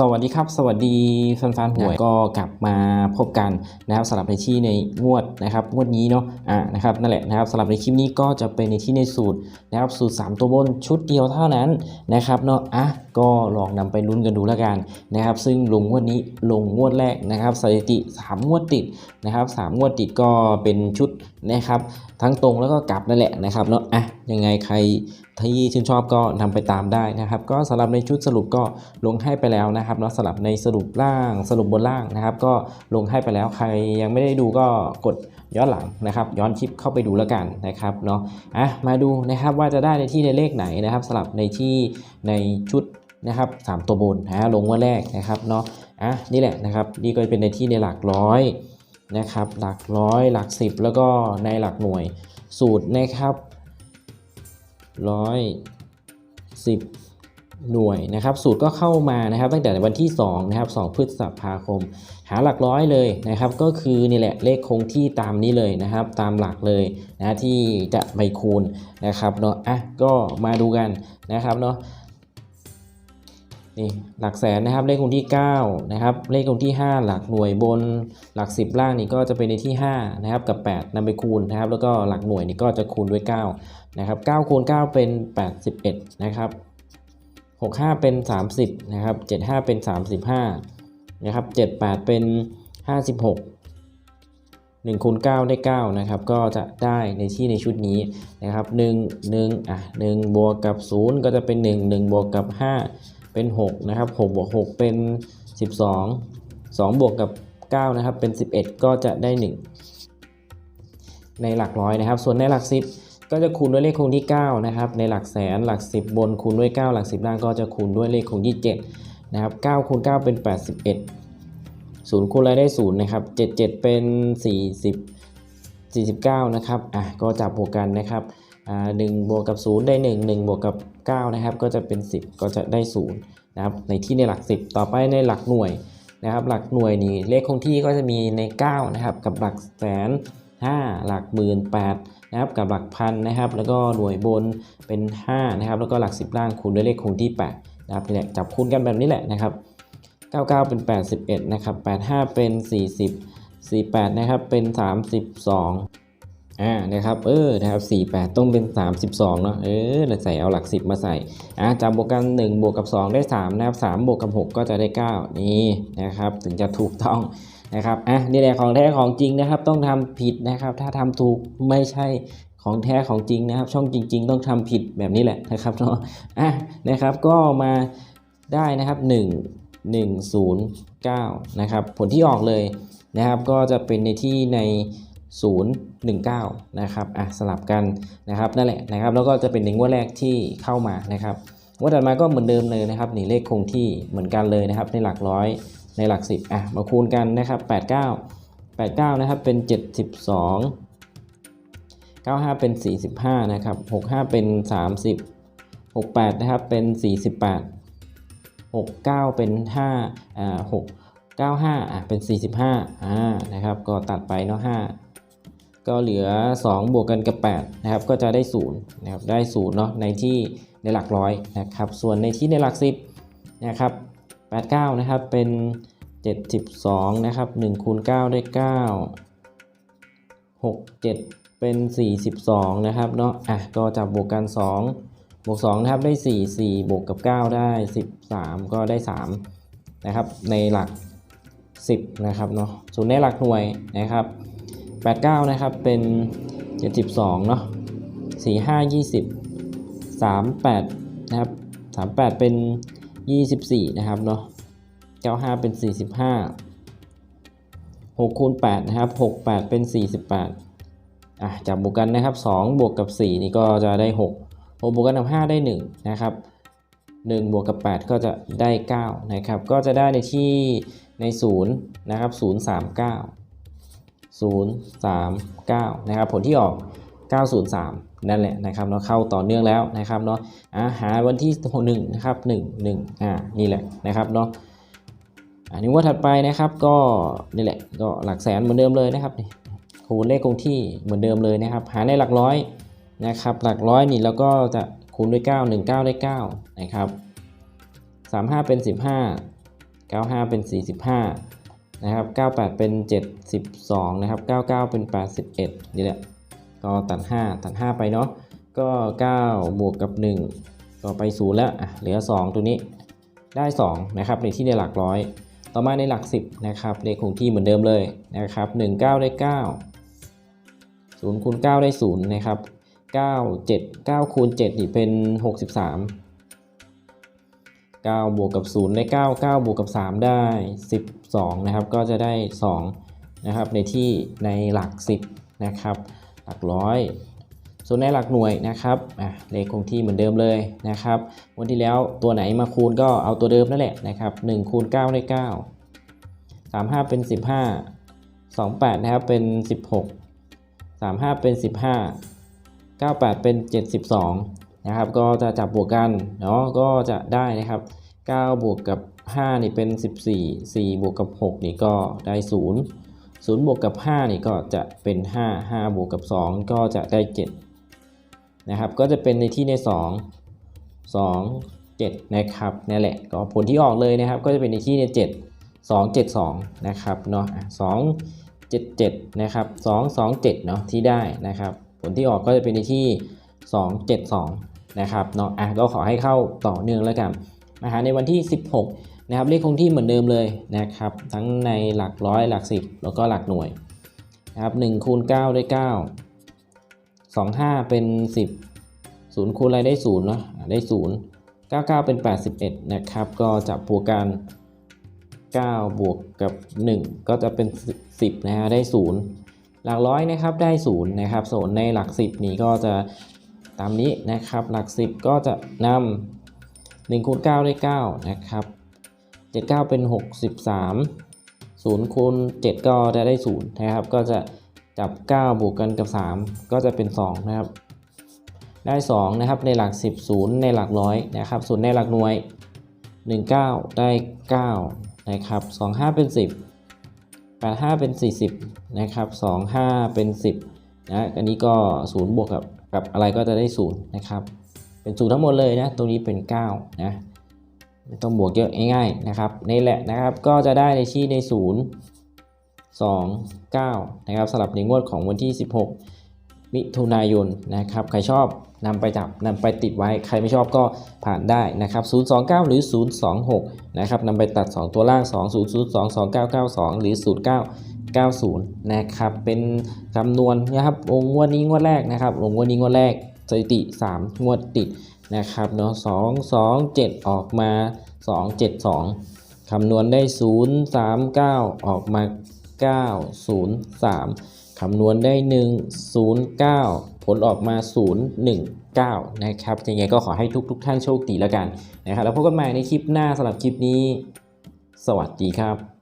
สวัสดีครับ สวัสดีแฟนๆหวยก็กลับมาพบกันนะครับสำหรับในที่ในงวดนะครับงวดนี้เนาะอ่านะครับนั่นแหละนะครับสำหรับในคลิปนี้ก็จะเป็นในที่ในสูตรนะครับสูตร 3 ตัวบนชุดเดียวเท่านั้นนะครับเนาะอะก็ลองนำไปลุ้นกันดูแล้วกันนะครับซึ่งลงงวดนี้ลงงวดแรกนะครับสถิติ 3 งวดติดนะครับสามงวดติดก็เป็นชุดนะครับทั้งตรงแล้วก็กลับนั่นแหละนะครับเนาะอะยังไงใคร ที่ชื่นชอบก็นำไปตามได้นะครับ ก็สำหรับในชุดสรุปก็ลงให้ไปแล้วนะครับเนาะสำหรับในสรุปล่างสรุปบนล่างนะครับ ก็ลงให้ไปแล้วใครยังไม่ได้ดูก็กดย้อนหลังนะครับ ย้อนคลิปเข้าไปดูแล้วกันนะครับเนาะอะมาดูนะครับว่าจะได้ในที่ในเลขไหนนะครับสำหรับในที่ในชุดนะครับสามตัวบนนะลงว่าแรกนะครับเนาะอะนี่แหละนะครับนี่ก็เป็นในที่ในหลักร้อยนะครับหลักร้อยหลักสิบแล้วก็ในหลักหน่วยสูตรนะครับ ร้อยสิบหน่วยนะครับ สูตรก็เข้ามานะครับ ตั้งแต่วันที่2นะครับ2พฤษภาคม หาหลักร้อยเลยนะครับ ก็คือนี่แหละเลขคงที่ตามนี้เลยนะครับ ตามหลักเลยนะที่จะไปคูณนะครับเนาะอะก็มาดูกันนะครับเนาะ นี่หลักแสนนะครับเลขคงที่9นะครับเลขคงที่ 5 หลักหน่วยบนหลัก 10 ล่างนี่ก็จะเป็นในที่5นะครับกับ 8นำไปคูณนะครับแล้วก็หลักหน่วยนี่ก็จะคูณด้วย9นะครับ9คูณ9เป็น 81นะครับ65 เป็น 30นะครับ75 เป็น 35นะครับ78 เป็น 56 1คูณ9ได้9นะครับก็จะได้ในที่ในชุดนี้นะครับ 1 1อะ1บวกกับ 0 ก็จะเป็น 1 1บวกกับ 5 เป็น 6 นะครับ6บวก6เป็น 12 2 บวกกับ 9 นะครับ เป็น 11 ก็จะได้ 1 ในหลักร้อยนะครับ ส่วนในหลัก 10 ก็จะคูณด้วยเลขคงที่ 9 นะครับ ในหลักแสนหลัก 10 บนคูณด้วย 9 หลัก 10 ล่างก็จะคูณด้วยเลขคงที่ 7 นะครับ9คูณ9 เป็น 81 0คูณอะไรได้ 0 นะครับ 77 เป็น 40 49 นะครับ อะ ก็จับบวกกันนะครับ อ่า1บวกกับ 0 ได้ 1 1 บวกกับ 9 นะครับ ก็จะเป็น 10 ก็จะได้0นะครับในที่ในหลัก 10 ต่อไปในหลักหน่วยนะครับ หลักหน่วยนี่เลขคงที่ก็จะมีใน 9 นะครับ กับหลักแสน5หลักหมื่น8นะครับกับหลักพันนะครับ แล้วก็หน่วยบนเป็น 5 นะครับ แล้วก็หลัก 10 ล่างคูณด้วยเลขคงที่ 8 นะครับนี่แหละจับคูณกันแบบนี้แหละนะครับ 99 เป็น 81 นะครับ 85 เป็น 40 48 นะครับ เป็น 32 อ่านะครับเออนะครับ48 ต้องเป็น 32เนาะเออแล้วใส่เอาหลัก 10 มาใส่อ่าจับบวกกัน 1 บวกกับ 2 ได้ 3 นะครับ3บวกกับ 6 ก็จะได้ 9 นี่นะครับ ถึงจะถูกต้องนะครับอะนี่แหละของแท้ของจริงนะครับ ต้องทำผิดนะครับ ถ้าทำถูกไม่ใช่ของแท้ของจริงนะครับ ช่องจริง ๆ ต้องทำผิดแบบนี้แหละนะครับเนาะอะนะครับก็มาได้นะครับ 1 109 นะครับ ผลที่ออกเลยนะครับ ก็จะเป็นในที่ใน 019 นะครับอะสลับกันนะครับนั่นแหละนะครับแล้วก็จะเป็นในงวดแรกที่เข้ามานะครับงวดถัดมาก็เหมือนเดิมเลยนะครับนี่เลขคงที่เหมือนกันเลยนะครับในหลักร้อยในหลัก 10อะมาคูณกันนะครับ 89 89 นะครับเป็น 72 95 เป็น 45 นะครับ 65 เป็น 30 68 นะครับเป็น 48 69 เป็น5อ่า6 95 อะเป็น 45อ่านะครับ ก็ตัดไปเนาะ5 ก็เหลือ 2 บวกกันกับ 8 นะครับ ก็จะได้0นะครับ ได้0เนาะ ในที่ในหลักร้อยนะครับ ส่วนในที่ในหลัก 10 นะครับ 89 นะครับ เป็น 72 นะครับ1คูณ9ได้ 9 6 7 เป็น 42 นะครับ เนาะ อะ ก็จับบวกกัน 2 บวก 2 นะครับ ได้ 4 4 บวกกับ 9 ได้ 13 ก็ได้ 3 นะครับ ในหลัก 10 นะครับ เนาะส่วนในหลักหน่วยนะครับ 89 นะครับ เป็น 72 เนาะ45 20 38 นะครับ 38 เป็น 24 นะครับเนาะ95 เป็น 45 6คูณ8นะครับ 68 เป็น 48 อะจับบวกกันนะครับ 2 บวกกับ 4 นี่ก็จะได้ 6 6บวกกันกับ 5 ได้ 1 นะครับ 1 บวกกับ 8 ก็จะได้ 9 นะครับ ก็จะได้ในที่ใน 0 นะครับ 039 039นะครับผลที่ออก 903 นั่นแหละนะครับเนาะเข้าต่อเนื่องแล้วนะครับเนาะอ่าหาวันที่1นะครับ1 1อ่านี่แหละนะครับเนาะอันนี้ว่าถัดไปนะครับก็นี่แหละก็หลักแสนเหมือนเดิมเลยนะครับนี่คูณเลขคงที่เหมือนเดิมเลยนะครับ หาในหลักร้อยนะครับหลักร้อยนี่แล้วก็จะคูณด้วย 9 1 9 ได้ 9 นะครับ 35 เป็น 15 95 เป็น 45 นะครับ 98 เป็น 72 นะครับ 99 เป็น 81 นี่แหละ ก็ตัด 5 ตัด 5 ไปเนาะ ก็ 9 บวกกับ 1 ก็ไป 0 แล้วอะเหลือ 2 ตัวนี้ ได้ 2 นะครับ ในที่ในหลักร้อย ต่อมาในหลัก 10 นะครับ เลขคงที่เหมือนเดิมเลยนะครับ 1 9 ได้ 9 0คูณ9ได้ 0 นะครับ 9 7 9คูณ7นี่เป็น 63 9 บวกกับ 0 ได้ 9 9 บวกกับ 3 ได้ 12 นะครับ ก็จะได้ 2 นะครับ ในที่ในหลัก 10 นะครับ หลักร้อย ส่วนในหลักหน่วยนะครับเลขคงที่เหมือนเดิมเลยนะครับ วันที่แล้วตัวไหนมาคูณก็เอาตัวเดิมนั่นแหละนะครับ1คูณ9ได้ 9 35 เป็น 15 28 นะครับ เป็น 16 35 เป็น 15 98 เป็น 72 นะครับ ก็จะจับบวกกันเนาะก็จะได้นะครับ 9 บวกกับ 5 นี่เป็น 14 4 บวกกับ 6 นี่ก็ได้ 0 0 บวกกับ 5 นี่ก็จะเป็น 5 5 บวกกับ 2 ก็จะได้ 7 นะครับ ก็จะเป็นในที่ใน 2 2 7 นะครับนั่นแหละก็ผลที่ออกเลยนะครับ ก็จะเป็นในที่ใน 7 2 7 2 นะครับเนาะอะ2 7 7 นะครับ 2 2 7 เนาะที่ได้นะครับ ผลที่ออกก็จะเป็นในที่ 2 7 2 นะครับเนาะอะก็ขอให้เข้าต่อเนื่องแล้วกันนะฮะในวันที่ 16นะครับเลขคงที่เหมือนเดิมเลยนะครับ ทั้งในหลักร้อยหลัก 10 แล้วก็หลักหน่วยนะครับ1คูณ9ได้ 9 2 5 เป็น 10 0คูณอะไรได้0เนาะอะได้0 99 เป็น 81 นะครับ ก็จะบวกกัน 9 บวกกับ 1 ก็จะเป็น 10 นะฮะ ได้ 0 หลักร้อยนะครับ ได้ 0 นะครับ ส่วนในหลัก 10 นี้ก็จะ ตามนี้นะครับ หลัก 10 ก็จะนำ1คูณ9ได้ 9 นะครับ 79 เป็น 63 0คูณ7ก็จะได้ 0 นะครับ ก็จะจับ 9 บวกกันกับ 3 ก็จะเป็น 2 นะครับ ได้ 2 นะครับ ในหลัก 10 0 ในหลักร้อยนะครับส่วนในหลักหน่วย 19 ได้ 9 นะครับ 25 เป็น 10 85 เป็น 40 นะครับ 25 เป็น 10นะอันนี้ก็ 0 บวกกับ กับอะไรก็จะได้0นะครับ เป็น0ทั้งหมดเลยนะ ตรงนี้เป็น9นะไม่ต้องบวกเยอะง่ายๆนะครับนี่แหละนะครับก็จะได้ในที่ใน 0 2 9นะครับสำหรับในงวดของวันที่ 16 มิถุนายนนะครับ ใครชอบนำไปจับนำไปติดไว้ ใครไม่ชอบก็ผ่านได้นะครับ 029 หรือ 026 นะครับนำไปตัด 2 ตัวล่าง 2 0 0 2 2 9 9 2 หรือ 09 90 นะครับ เป็นคำนวณนะครับองงวดนี้งวดแรกนะครับองงวดนี้งวดแรกสถิติ 3 งวดติดนะครับเนาะ2 2 7ออกมา 2 7 2 คำนวณได้ 0 3 9 ออกมา 9 0 3 คำนวณได้ 1 0 9 ผลออกมา 0 1 9 นะครับยังไงก็ขอให้ทุกทุกท่านโชคดีแล้วกันนะครับแล้วพบกันใหม่ในคลิปหน้าสำหรับคลิปนี้ สวัสดีครับ